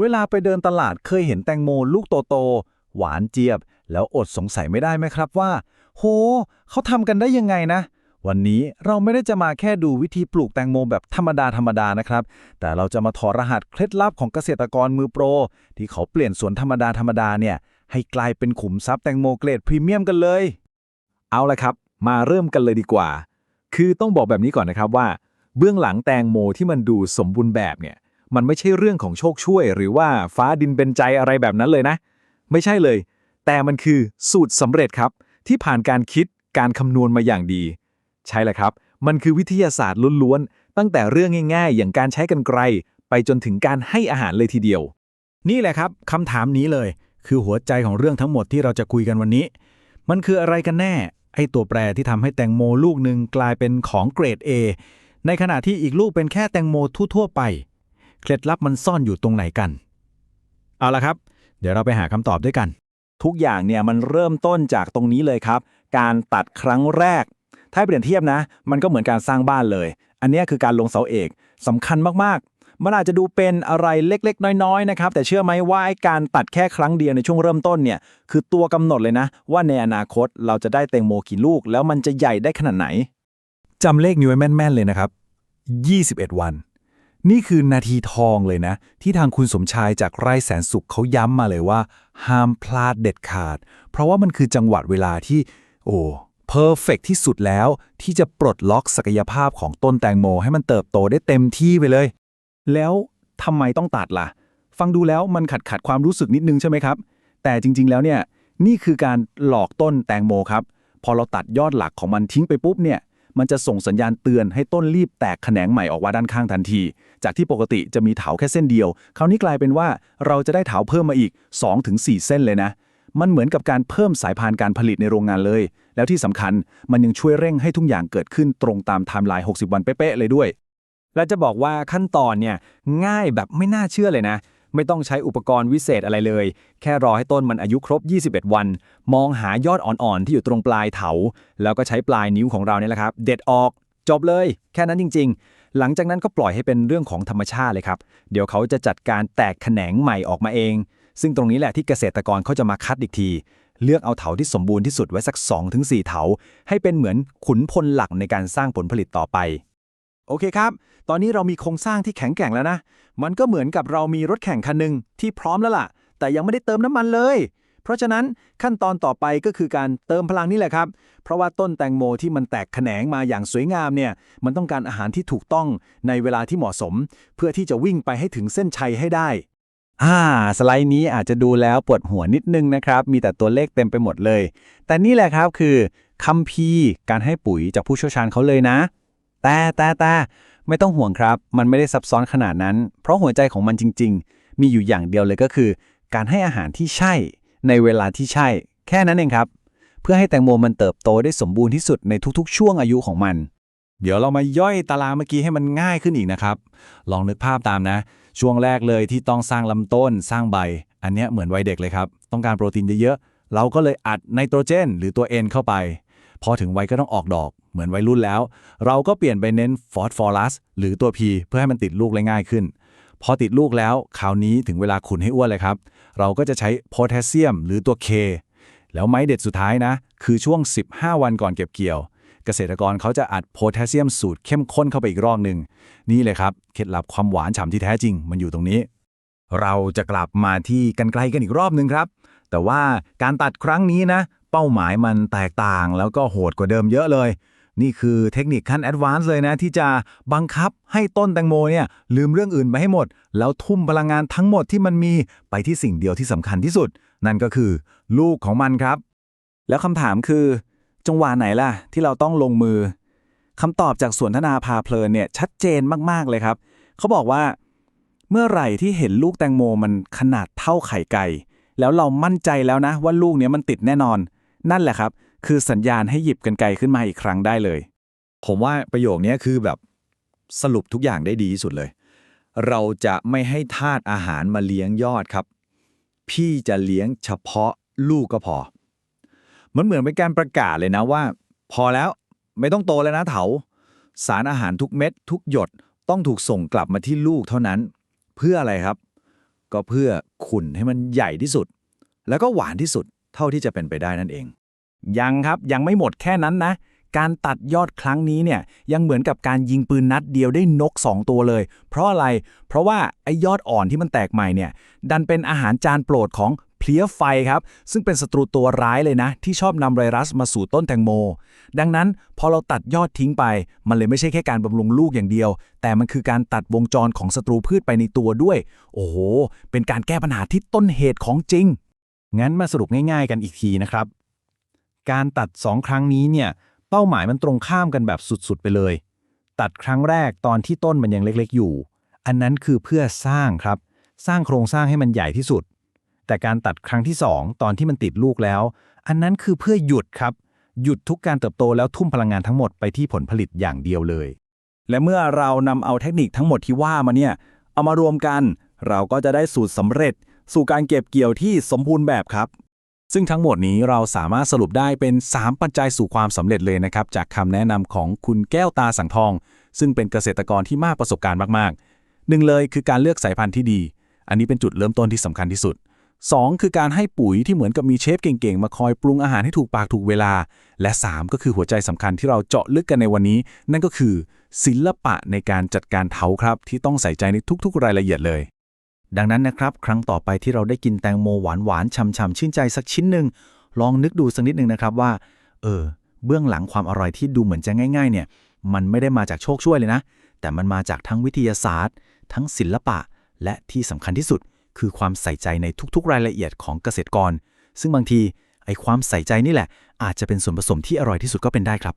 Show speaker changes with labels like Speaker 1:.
Speaker 1: เวลาไปเดินตลาดเคยเห็นแตงโมลูกโตๆหวานเจี๊ยบ แล้วอดสงสัยไม่ได้ไหมครับว่า โห เขาทำกันได้ยังไงนะ วันนี้เราไม่ได้จะมาแค่ดูวิธีปลูกแตงโมแบบธรรมดาธรรมดานะครับ แต่เราจะมาถอดรหัสเคล็ดลับของเกษตรกรมือโปร ที่เขาเปลี่ยนสวนธรรมดาธรรมดาเนี่ยให้กลายเป็นขุมทรัพย์แตงโมเกรดพรีเมียมกันเลย
Speaker 2: เอาละครับ มาเริ่มกันเลยดีกว่า คือต้องบอกแบบนี้ก่อนนะครับว่า เบื้องหลังแตงโมที่มันดูสมบูรณ์แบบเนี่ย มันไม่ใช่เรื่องของโชคช่วย หรือว่าฟ้าดินเป็นใจอะไรแบบนั้นเลยนะ ไม่ใช่เลย แต่มันคือสูตรสำเร็จครับ ที่ผ่านการคิดการคำนวณมาอย่างดี ใช่แหละครับ มันคือวิทยาศาสตร์ล้วนๆ ตั้งแต่เรื่องง่าย ๆ อย่างการใช้กันไกล ไปจนถึงการให้อาหารเลยทีเดียว
Speaker 1: นี่แหละครับคำถามนี้เลย คือหัวใจของเรื่องทั้งหมดที่เราจะคุยกันวันนี้ มันคืออะไรกันแน่ ไอ้ตัวแปรที่ทำให้แตงโมลูกหนึ่งกลายเป็นของเกรด A ในขณะที่อีกลูกเป็นแค่แตงโมทั่วๆไป เคล็ดลับมันซ่อนอยู่ตรงไหนกัน เอาละครับ เดี๋ยวเราไปหาคำตอบด้วยกัน
Speaker 2: ทุกอย่างเนี่ยมันเริ่มต้นจากตรงนี้เลยครับ การตัดครั้งแรก ถ้าเปรียบเทียบนะ มันก็เหมือนการสร้างบ้านเลย อันนี้คือการลงเสาเอกสำคัญมากๆ มันอาจจะดูเป็นอะไรเล็กๆ น้อยๆนะครับแต่เชื่อไหมว่าการตัดแค่ครั้งเดียวในช่วงเริ่มต้นเนี่ยคือตัวกำหนดเลยนะ ว่าในอนาคตเราจะได้แตงโมกี่ลูก แล้วมันจะใหญ่ได้ขนาดไหน
Speaker 1: จำเลขนี้ไว้แม่นๆเลยนะครับ 21 วัน นี่คือนาทีทองเลยนะ ที่ทางคุณสมชายจากไร่แสนสุขเขาย้ำมาเลยว่า ห้ามพลาดเด็ดขาด เพราะว่ามันคือจังหวะเวลาที่ โอ้เพอร์เฟกที่สุดแล้ว ที่จะปลดล็อกศักยภาพของต้นแตงโม ให้มันเติบโตได้เต็มที่ไปเลย แล้วทำไมต้องตัดล่ะ ฟังดูแล้วมันขัดขัดความรู้สึกนิดนึงใช่ไหมครับ แต่จริง ๆ แล้วเนี่ยนี่คือการหลอกต้นแตงโมครับ พอเราตัดยอดหลักของมันทิ้งไปปุ๊บเนี่ย มันจะส่งสัญญาณเตือนให้ต้นรีบแตกแขนงใหม่ออกมาด้านข้างทันที จากที่ปกติจะมีเถาแค่เส้นเดียว คราวนี้กลายเป็นว่าเราจะได้เถาเพิ่มมาอีก 2-4 เส้นเลยนะ มันเหมือนกับการเพิ่มสายพานการผลิตในโรงงานเลย แล้วที่สำคัญมันยังช่วยเร่งให้ทุกอย่างเกิดขึ้นตรงตามไทม์ไลน์ 60 วันเป๊ะๆเลยด้วย
Speaker 2: และจะบอกว่าขั้นตอนเนี่ยง่ายแบบไม่น่าเชื่อเลยนะ ไม่ต้องใช้อุปกรณ์วิเศษอะไรเลย แค่รอให้ต้นมันอายุครบ 21 วัน มองหายอดอ่อนๆ ที่อยู่ตรงปลายเถา แล้วก็ใช้ปลายนิ้วของเราเนี่ยแหละครับ เด็ดออก จบเลย แค่นั้นจริง ๆ หลังจากนั้นก็ปล่อยให้เป็นเรื่องของธรรมชาติเลยครับ เดี๋ยวเขาจะจัดการแตกแขนงใหม่ออกมาเอง ซึ่งตรงนี้แหละที่เกษตรกรเขาจะมาคัดอีกทีเลือกเอาเถาที่สมบูรณ์ที่สุดไว้สัก 2-4 เถา ให้เป็นเหมือนขุนพลหลักในการสร้างผลผลิตต่อไป โอเคครับ ตอนนี้เรามีโครงสร้างที่แข็งแกร่งแล้วนะ มันก็เหมือนกับเรามีรถแข่งคันหนึ่งที่พร้อมแล้วล่ะ แต่ยังไม่ได้เติมน้ำมันเลย เพราะฉะนั้นขั้นตอนต่อไปก็คือการเติมพลังนี่แหละครับ เพราะว่าต้นแตงโมที่มันแตกแขนงมาอย่างสวยงามเนี่ย มันต้องการอาหารที่ถูกต้องในเวลาที่เหมาะสม เพื่อที่จะวิ่งไปให้ถึงเส้นชัยให้ได้ อ่า สไลด์นี้อาจจะดูแล้วปวดหัวนิดนึงนะครับ มีแต่ตัวเลขเต็มไปหมดเลย แต่นี่แหละครับคือคัมภีร์การให้ปุ๋ยจากผู้เชี่ยวชาญเขาเลยนะ แต่แต่แต่ไม่ต้องห่วงครับ มันไม่ได้ซับซ้อนขนาดนั้น เพราะหัวใจของมันจริง ๆ มีอยู่อย่างเดียวเลยก็คือ การให้อาหารที่ใช่ ในเวลาที่ใช่ แค่นั้นเองครับ เพื่อให้แตงโมมันเติบโตได้สมบูรณ์ที่สุดในทุกๆ ช่วงอายุของมัน เดี๋ยวเรามาย่อยตารางเมื่อกี้ให้มันง่ายขึ้นอีกนะครับ ลองนึกภาพตามนะ ช่วงแรกเลยที่ต้องสร้างลำต้นสร้างใบ อันเนี้ยเหมือนวัยเด็กเลยครับ ต้องการโปรตีนเยอะๆ เราก็เลยอัดไนโตรเจน หรือตัว N เข้าไป พอถึงวัยก็ต้องออกดอกเหมือนวัยรุ่นแล้ว เราก็เปลี่ยนไปเน้นฟอสฟอรัสหรือตัว P เพื่อให้มันติดลูกได้ง่ายขึ้น พอติดลูกแล้วคราวนี้ถึงเวลาขุนให้อ้วนเลยครับ เราก็จะใช้โพแทสเซียม หรือตัว K แล้วไม้เด็ดสุดท้ายนะ คือช่วง 15 วันก่อนเก็บเกี่ยว เกษตรกรเขาจะอัดโพแทสเซียมสูตรเข้มข้นเข้าไปอีกรอบหนึ่งนี่เลยครับเคล็ดลับความหวานฉ่ำที่แท้จริง มันอยู่ตรงนี้ เราจะกลับมาที่กันไกลกันอีกรอบหนึ่งครับ แต่ว่าการตัดครั้งนี้นะ เป้าหมายมันแตกต่างแล้วก็โหดกว่าเดิมเยอะเลย นี่คือเทคนิคขั้นแอดวานซ์เลยนะ ที่จะบังคับให้ต้นแตงโมเนี่ยลืมเรื่องอื่นไปให้หมด แล้วทุ่มพลังงานทั้งหมดที่มันมีไปที่สิ่งเดียวที่สำคัญที่สุด นั่นก็คือ ลูกของมันครับ แล้วคำถามคือ จังหวะไหนล่ะ ที่เราต้องลงมือคำตอบจากสวนทนาพาเพลินเนี่ยชัดเจนมากๆเลยครับ เขาบอกว่า เมื่อไหร่ที่เห็นลูกแตงโมมันขนาดเท่าไข่ไก่ แล้วเรามั่นใจแล้วนะว่าลูกเนี้ยมันติดแน่นอน นั่นแหละครับ คือสัญญาณให้หยิบกันไกลขึ้นมาอีกครั้งได้เลย
Speaker 3: ผมว่าประโยคนี้คือแบบสรุปทุกอย่างได้ดีที่สุดเลย เราจะไม่ให้ทาสอาหารมาเลี้ยงยอดครับ พี่จะเลี้ยงเฉพาะลูกก็พอ มันเหมือนเป็นการประกาศเลยนะว่า พอแล้วไม่ต้องโตแล้วนะเถา สารอาหารทุกเม็ด ทุกหยดต้องถูกส่งกลับมาที่ลูกเท่านั้น เพื่ออะไรครับ ก็เพื่อขุนให้มันใหญ่ที่สุด แล้วก็หวานที่สุด เท่าที่จะเป็นไปได้นั่นเอง
Speaker 2: ยังครับยังไม่หมดแค่นั้นนะ การตัดยอดครั้งนี้เนี่ยยังเหมือนกับการยิงปืนนัดเดียวได้นก 2 ตัวเลย เพราะอะไร เพราะว่าไอ้ยอดอ่อนที่มันแตกใหม่เนี่ยดันเป็นอาหารจานโปรดของเพลี้ยไฟครับ ซึ่งเป็นศัตรูตัวร้ายเลยนะ ที่ชอบนำไวรัสมาสู่ต้นแตงโม ดังนั้นพอเราตัดยอดทิ้งไป มันเลยไม่ใช่แค่การบำรุงลูกอย่างเดียว แต่มันคือการตัดวงจรของศัตรูพืชไปในตัวด้วย โอ้โห เป็นการแก้ปัญหาที่ต้นเหตุของจริง
Speaker 4: งั้นมาสรุปง่ายๆกันอีกทีนะครับ การตัด 2 ครั้งนี้เนี่ย เป้าหมายมันตรงข้ามกันแบบสุดๆไปเลย ตัดครั้งแรกตอนที่ต้นมันยังเล็กๆอยู่ อันนั้นคือเพื่อสร้างครับ สร้างโครงสร้างให้มันใหญ่ที่สุด แต่การตัดครั้งที่ 2 ตอนที่มันติดลูกแล้ว อันนั้นคือเพื่อหยุดครับ หยุดทุกการเติบโตแล้วทุ่มพลังงานทั้งหมดไปที่ผลผลิตอย่างเดียวเลย
Speaker 2: และเมื่อเรานำเอาเทคนิคทั้งหมดที่ว่ามาเนี่ย เอามารวมกัน เราก็จะได้สูตรสำเร็จ สู่การเก็บเกี่ยวที่สมบูรณ์แบบครับ
Speaker 1: ซึ่งทั้งหมดนี้เราสามารถสรุปได้เป็น 3 ปัจจัยสู่ความสำเร็จเลยนะครับ จากคำแนะนำของคุณแก้วตาสังทอง ซึ่งเป็นเกษตรกรที่มากประสบการณ์มากๆหนึ่งเลยคือการเลือกสายพันธุ์ที่ดี อันนี้เป็นจุดเริ่มต้นที่สำคัญที่สุด 2 คือการให้ปุ๋ยที่เหมือนกับมีเชฟเก่งๆ มาคอยปรุงอาหารให้ถูกปากถูกเวลา และ 3 ก็คือหัวใจสำคัญที่เราเจาะลึกกันในวันนี้ นั่นก็คือศิลปะในการจัดการเถาครับ ที่ต้องใส่ใจในทุกๆ รายละเอียดเลย
Speaker 4: ดังนั้นนะครับ ครั้งต่อไปที่เราได้กินแตงโมหวานหวานๆช่ำๆชื่นใจสักชิ้นหนึ่งลองนึกดูสักนิดหนึ่งนะครับว่า เออ เบื้องหลังความอร่อยที่ดูเหมือนจะง่าย ๆ เนี่ย มันไม่ได้มาจากโชคช่วยเลยนะ แต่มันมาจากทั้งวิทยาศาสตร์ ทั้งศิลปะ และที่สำคัญที่สุด คือความใส่ใจในทุกๆ รายละเอียดของเกษตรกร ซึ่งบางทีไอ้ความใส่ใจนี่แหละ อาจจะเป็นส่วนผสมที่อร่อยที่สุดก็เป็นได้ครับ